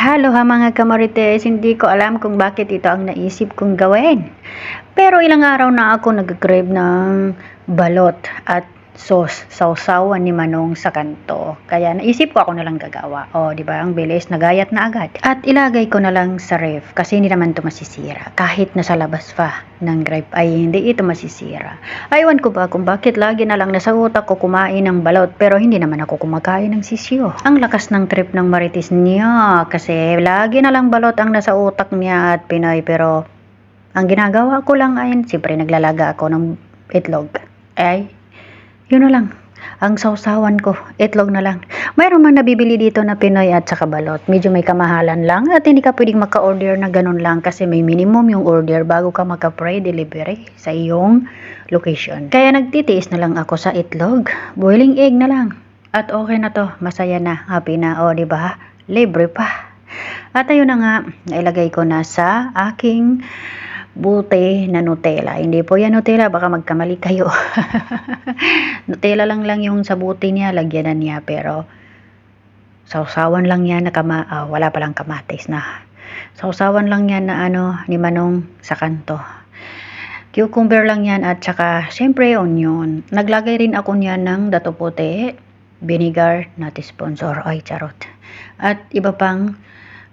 Hello ha mga kamarites, hindi ko alam kung bakit ito ang naisip kong gawin. Pero ilang araw na ako nag-crave ng balot at sauce, sausawan ni Manong sa kanto. Kaya naisip ko ako na lang gagawa. O, di ba? Ang bilis, nagayat na agad. At ilagay ko na lang sa ref kasi hindi naman ito masisira. Kahit nasa labas pa ng ref ay hindi ito masisira. Aywan ko ba kung bakit lagi na lang nasa utak ko kumain ng balot pero hindi naman ako kumakain ng sisyo. Ang lakas ng trip ng maritis niya kasi lagi na lang balot ang nasa utak niya at Pinoy pero ang ginagawa ko lang ay siyempre naglalaga ako ng itlog. Ay, yun na lang. Ang sausawan ko, itlog na lang. Mayroon man nabibili dito na Pinoy at saka balot. Medyo may kamahalan lang at hindi ka pwedeng maka-order na ganun lang kasi may minimum yung order bago ka maka-pre delivery sa iyong location. Kaya nagtitiis na lang ako sa itlog. Boiling egg na lang. At okay na to. Masaya na. Happy na. O, di ba? Libre pa. At ayun na nga, nailagay ko na sa aking buti na Nutella. Hindi po yan Nutella, baka magkamali kayo. Nutella lang lang yung sa buti niya, lagyan na niya, pero sausawan lang yan na kama, ah, wala palang kamatis na. Sausawan lang yan na ano, ni Manong sa kanto. Cucumber lang yan at saka, syempre, onion. Naglagay rin ako niyan ng dato puti, vinegar, not sponsor, ay charot. At iba pang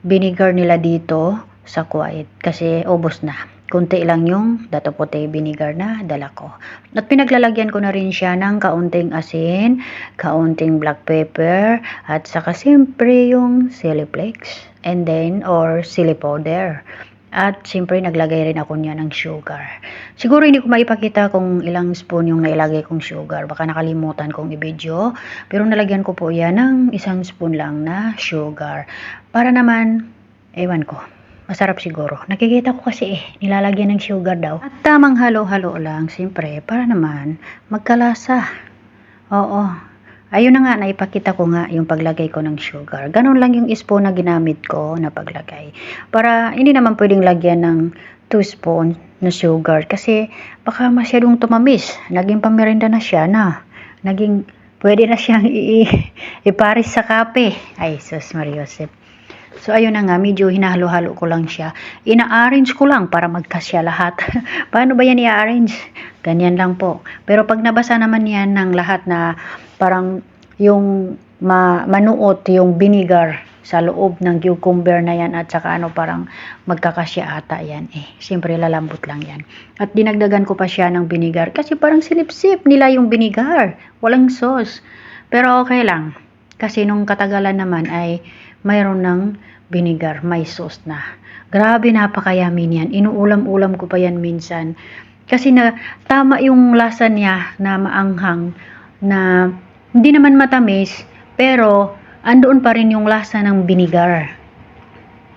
vinegar nila dito sa Kuwait kasi ubos na. Kunti lang yung dato puti vinegar na dala ko. At pinaglalagyan ko na rin siya ng kaunting asin, kaunting black pepper, at saka siyempre yung chili flakes. And then, or chili powder. At siyempre naglagay rin ako niya ng sugar. Siguro hindi ko maipakita kung ilang spoon yung nailagay kong sugar. Baka nakalimutan kong i-video. Pero nalagyan ko po yan ng isang spoon lang na sugar. Para naman, ewan ko, masarap siguro. Nakikita ko kasi eh, nilalagyan ng sugar daw. At tamang halo-halo lang, siyempre, para naman magkalasa. Oo. Ayun na nga, naipakita ko nga yung paglagay ko ng sugar. Ganon lang yung spoon na ginamit ko na paglagay. Para hindi naman pwedeng lagyan ng 2 spoon na sugar kasi baka masyadong tumamis. Naging pamirenda na siya na. Naging pwede na siyang i- iparis sa kape. Ay, sus Mariosep. So, ayun na nga, medyo hinahalo-halo ko lang siya. Ina-arrange ko lang para magkasya lahat. Paano ba yan i-arrange? Ganyan lang po. Pero pag nabasa naman yan ng lahat na parang yung ma manuot yung vinegar sa loob ng cucumber na yan at saka ano parang magkakasya ata yan eh. Siyempre lalambot lang yan. At dinagdagan ko pa siya ng vinegar kasi parang silip-sip nila yung vinegar. Walang sauce. Pero okay lang. Kasi nung katagalan naman ay mayroon ng vinegar, may sauce na. Grabe napakayamin yan. Inuulam-ulam ko pa yan minsan. Kasi na tama yung lasa niya na maanghang na hindi naman matamis pero andoon pa rin yung lasa ng vinegar.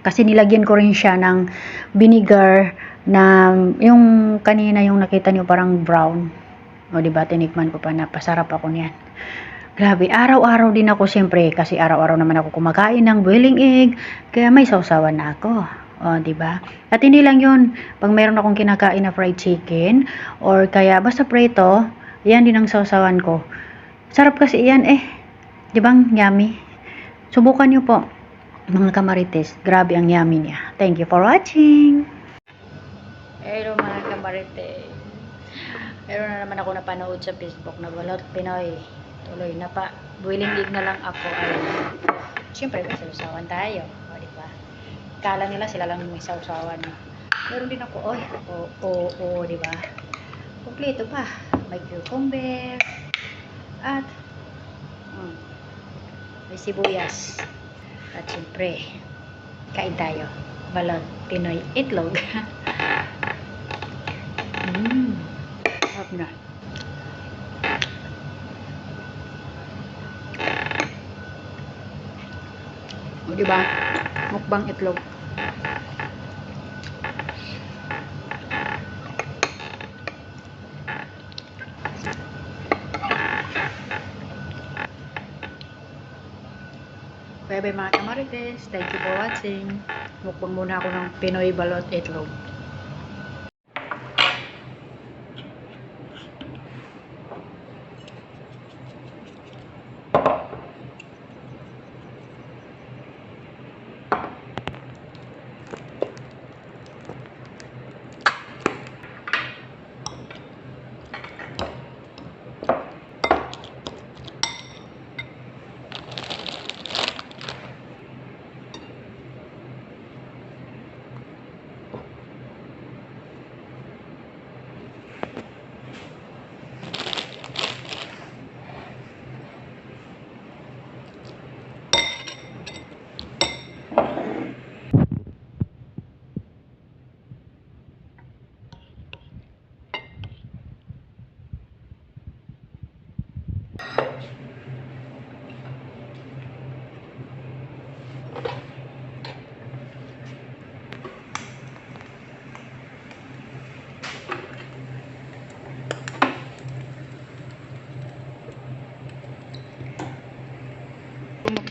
Kasi nilagyan ko rin siya ng vinegar na yung kanina yung nakita niyo parang brown. O di ba tinikman ko pa napasarap ako niyan. Grabe, araw-araw din ako siyempre kasi araw-araw naman ako kumakain ng boiling egg kaya may sausawan na ako. O, di ba? At hindi lang 'yon, pag mayroon akong kinakain na fried chicken or kaya basta prito, yan din ang sausawan ko. Sarap kasi yan eh. Di ba? Yummy. Subukan niyo po mga kamarites. Grabe ang yummy niya. Thank you for watching. Hello mga kamarites. Meron na naman ako napanood sa Facebook na Balot Pinoy. Tuloy na pa. Egg na lang ako. Ay, Siyempre, may sausawan tayo. O, di ba? Kala nila sila lang may sausawan. Meron din ako. Oy, oo, oo, oo, di ba? Kompleto pa. May cucumber. At, mm, may sibuyas. At siyempre, kain tayo. Balot Pinoy itlog. Mmm. Sarap na. O, di ba? Mukbang itlog. Bye bye mga kamarites. Thank you for watching. Mukbang muna ako ng Pinoy balot itlog.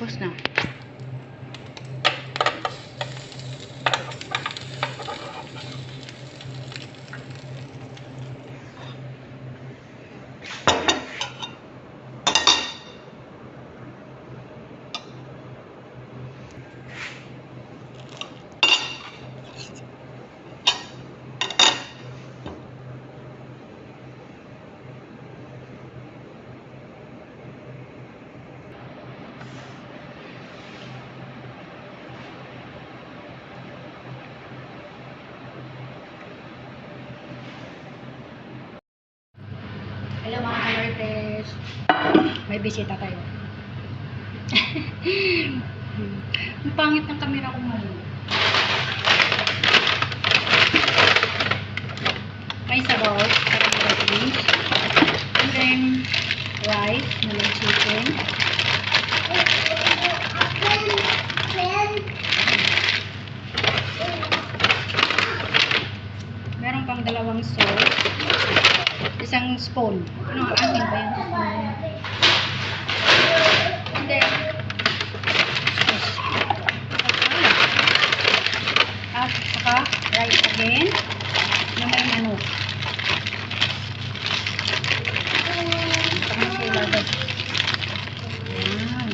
Schluss now. Kamartes. May bisita tayo. Ang pangit ng kamera ko ngayon. May sabaw, sarap na. And then, rice, may chicken. Meron pang dalawang sauce. Isang spoon. Ano, akin ba yan? And then, at saka rice again na may manok. Saka siya ilagay. Ayan.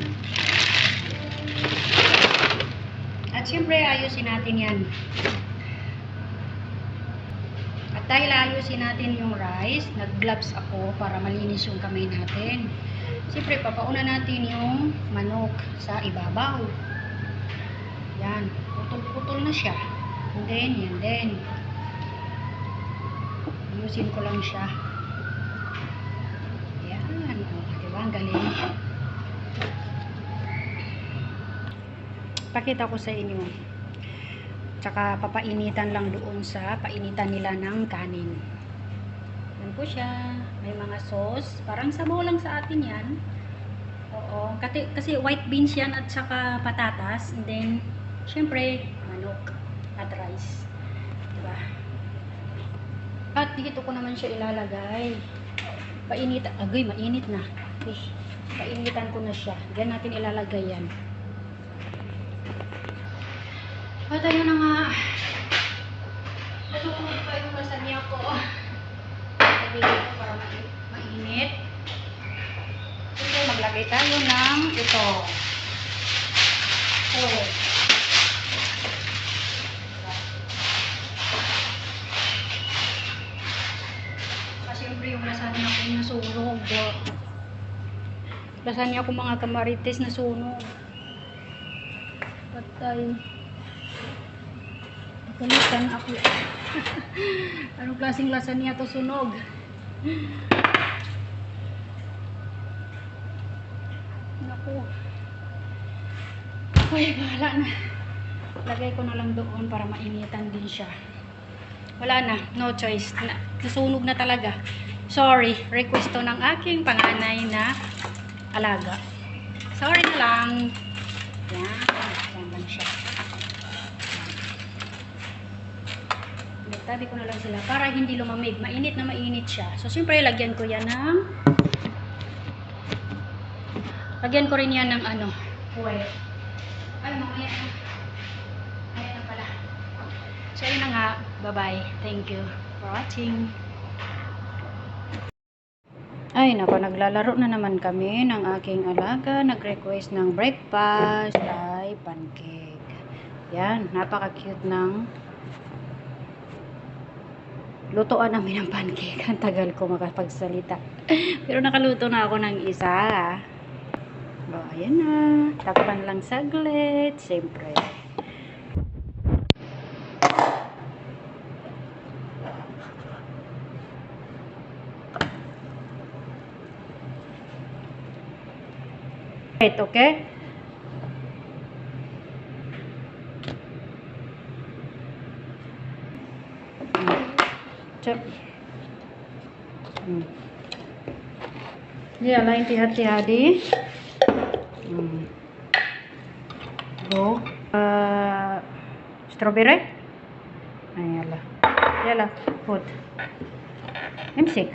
At siyempre, ayusin natin yan. At dahil ayusin natin yung rice, nag-gloves ako para malinis yung kamay natin. Siyempre, papauna natin yung manok sa ibabaw. Yan. Putol-putol na siya. And then, yan din. Ayusin ko lang siya. Yan. O, diba? Ang galing. Pakita ko sa inyo. Tsaka papainitan lang doon sa painitan nila ng kanin. Yan po siya. May mga sauce. Parang sabaw lang sa atin yan. Oo. Kasi, kasi white beans yan at saka patatas. And then, syempre, manok at rice. Diba? At dito ko naman siya ilalagay. Painit. Agay, mainit na. Eh, painitan ko na siya. Diyan natin ilalagay yan. At ayun na nga. Natutulog pa yung lasagna ko. Nabigay ko para ma- mainit. Sige, maglagay tayo ng ito. Kasi siyempre yung lasagna ko nasunog. Lasagna ko mga kamarites nasunog. Patay. Kulitan ako. Anong klaseng lasagna to sunog? Naku. Ay, bahala na. Lagay ko na lang doon para mainitan din siya. Wala na. No choice. Na, nasunog na talaga. Sorry. Request to ng aking panganay na alaga. Sorry na lang. Yan. Yan lang siya. Tabi ko na lang sila para hindi lumamig. Mainit na mainit siya. So, siyempre, lagyan ko yan ng lagyan ko rin yan ng ano oil. Ay, mamaya na. Ayan na pala. So, yun na nga. Bye-bye. Thank you for watching. Ay, nako, naglalaro na naman kami ng aking alaga. Nag-request ng breakfast ay pancake. Yan, napaka-cute ng lutoan namin ng pancake. Ang tagal ko makapagsalita. Pero nakaluto na ako ng isa. O, ayan na. Takpan lang saglit. Siyempre. Right, okay? Chop. Hmm. Yeah, lain hati-hati. Hmm. Go. Uh, strawberry? Ay, yala. Yala, put. Imsik.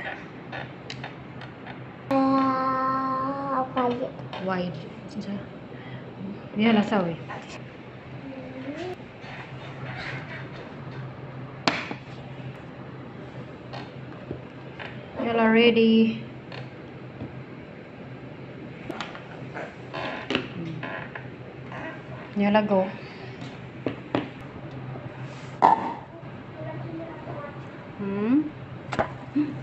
Ah, white. White. Sinsa? Yala sawi. Yala ready. Yala go. Hmm?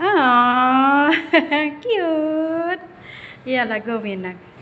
Ah, cute. Yala go, Minak.